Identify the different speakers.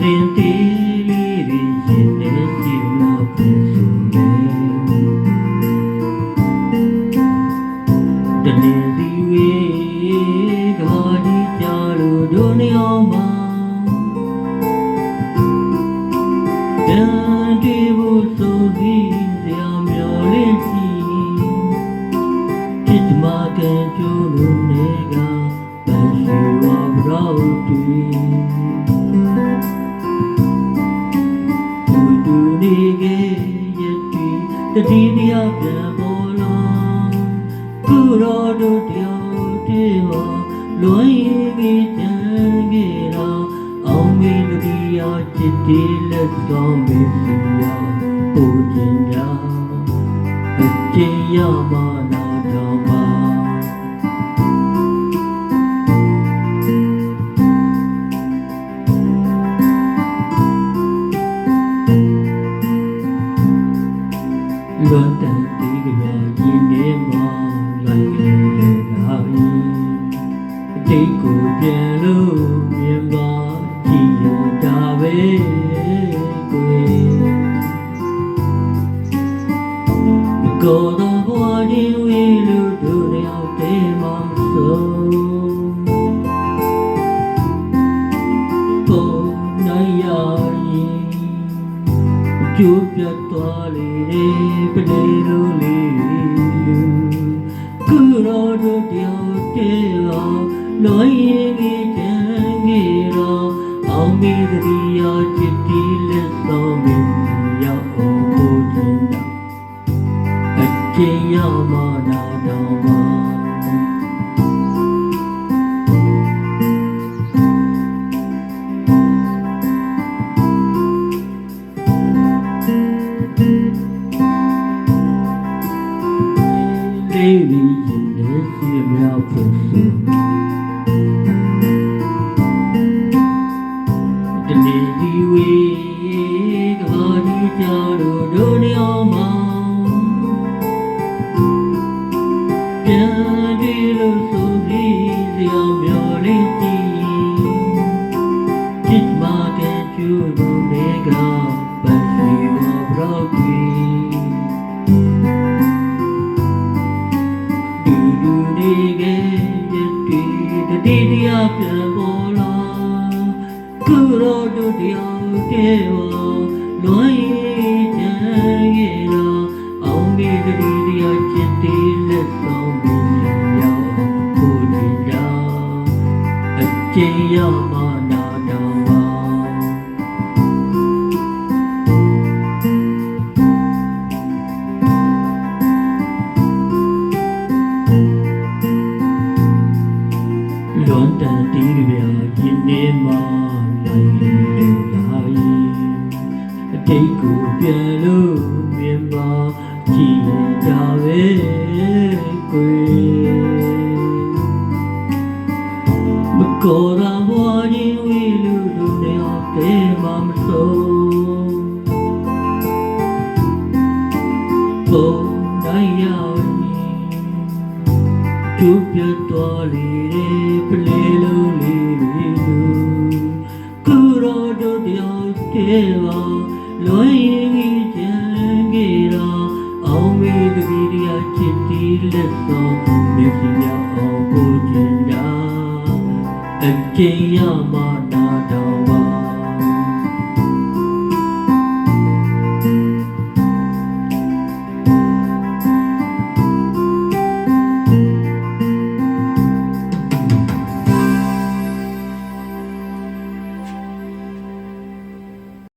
Speaker 1: စဉ်တီးလေးရင်ရှင်နေကြည့်လောက်ပြန်ဆုံးနေတနေ့ဒီဝေးကဘာဒီကြလို့ဒုနေအောင်မှာတန်တီးဖို့သူဒီစရာမျောလင့်ကြည့်จิตမာကံကျိုးလို့နေက Thank you. တတိတရားပြန်ပေါ်လာကုရောတို့တယောက်တည်းဟောလွန်ရင်ကြီးတန်ကြီးရာအောင်မင်းတတိယချစ်တီလက်ဆောင်မင်းစီယာပူခြင်းရာအကျဉ်းရမ လွန်တန်တီးကြရင်နေမှာလိုက်လေလာပြီအတိတ်ကိုပြန်လို့မြင်ပါကြည့်ရတာပဲကိုယ်ကိုယ်တော်ဘဝကြီးဝေးလို့တို့ရောက်တဲ့မောင်ဆုံးပုံနိုင်ရရင်ကျိုးပြတ်သွားလေ ပလေလိုလေးလူကုရောတို့တယောက်တည်းဟာလွန်ရင်ကြီးတန်ကြီးတော့အောင်မီသတိရချစ်တီလက်ဆောင်မင်းရောက်အောင်ကိုချင်းတာအကျဉ်းရမနာ ပြန်ဒီလို့ဆိုပြီး အကျဉ်းရမနာတော်ပါလွန်တန်တီးကြရင်နေမှာလိုက်လေလာရင်အတိတ်ကိုပြန်လို့မြင်ပါကြည့်ကြပဲကိုယ်မကောရာဘွားရင်ဝီလူလူနေအောင်တဲမှမဆုံးပုံတိုင်းရောက်ရင်ကျူပြတ်တော်လေပလေလုံးလေးလူကုရောတို့တယော က်တည်းပါလွန်ရင်ကြီးကြံကြီးတော့အောင်မေတတိယချစ်တီလက်ဆောင် မျက်